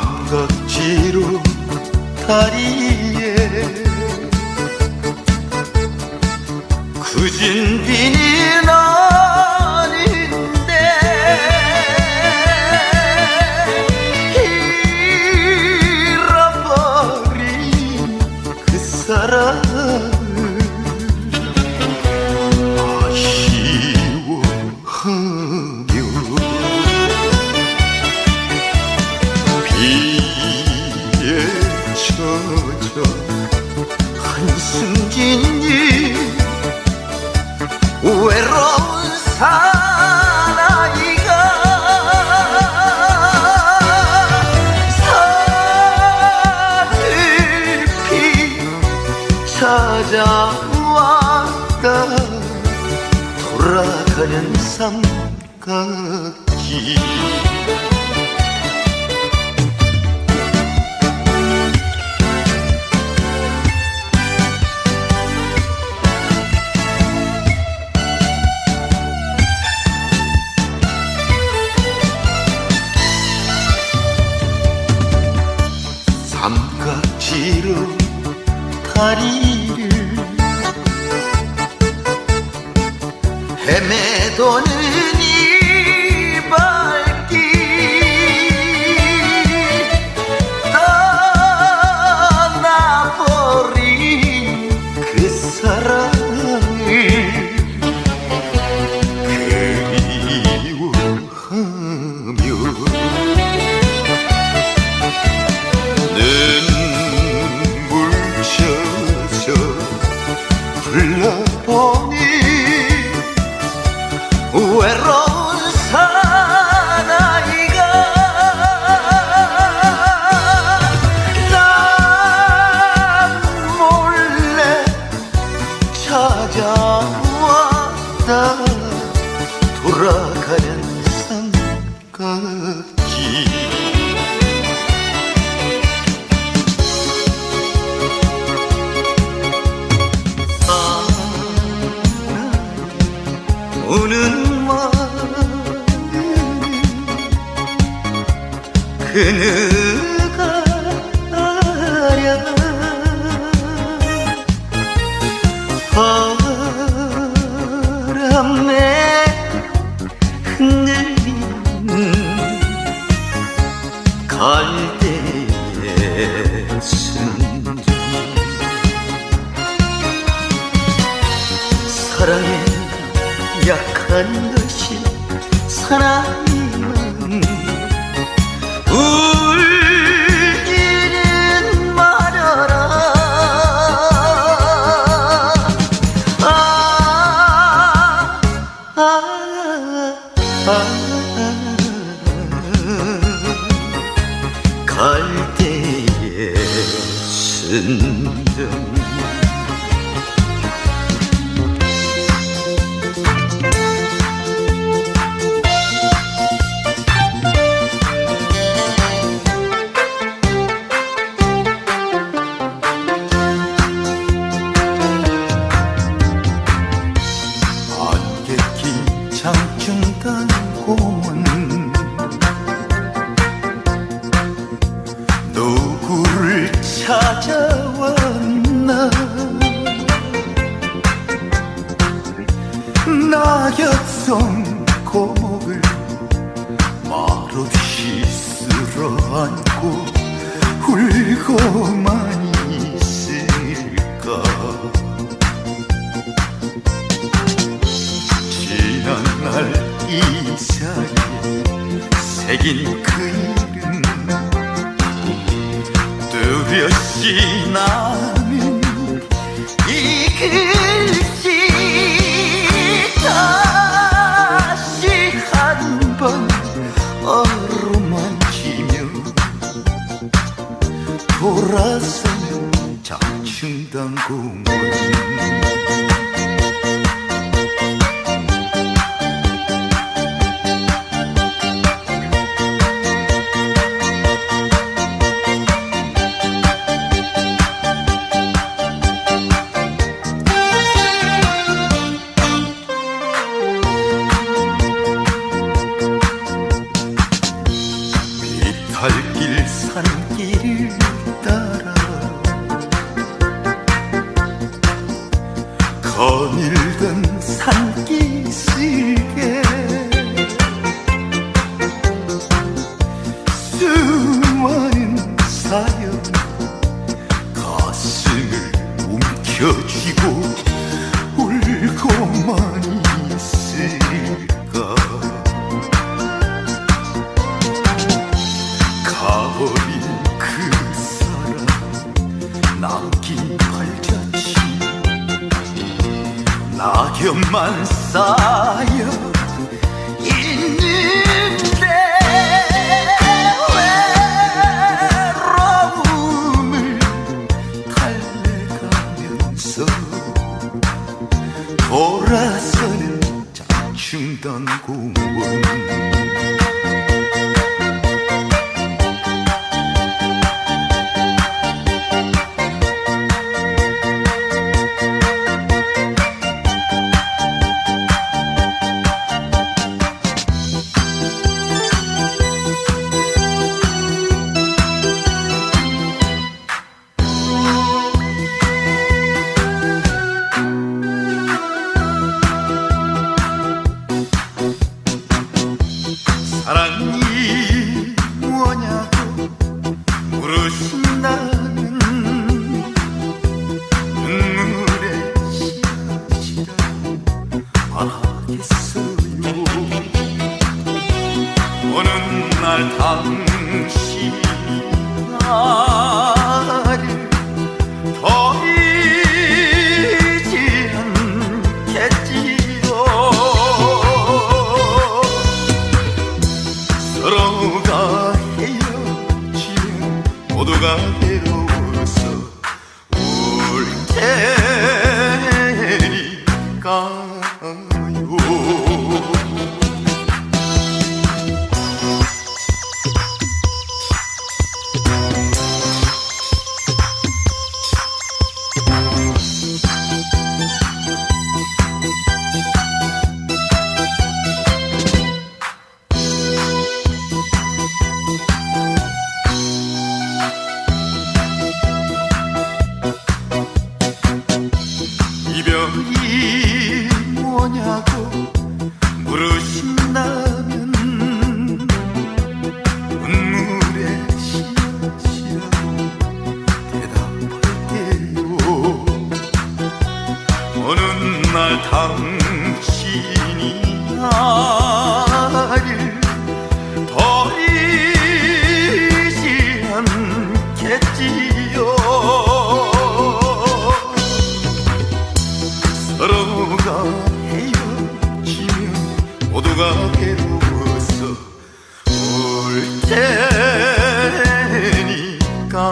삼각지로 다리에 한숨 짓니 외로운 사나이가 사슬피 찾아왔다. 돌아가는 삼각지 다리를 헤매도는 이 삼각지 우는 마음 그누가 바람에 흔들 약한 것이 사나이만 울지는 말아라. 아, 아, 아, 갈대의 순정 낙엽성 고목을 말없이 쓸어안고 울고만 있을까? 지난 날이 사이에 새긴 그 이름 뚜렷이 나 비탈길 산길을 따라 거닐던 산기슭에 수많은 사연 가슴을 움켜쥐고 울고만 낙엽만 쌓여 있는데 외로움을 달래가면서 돌아서는 장충던 공원 날 당신이 나를 버리지 않겠지요. 서로가 헤어지면 모두가 괴로워서 울 테니까요.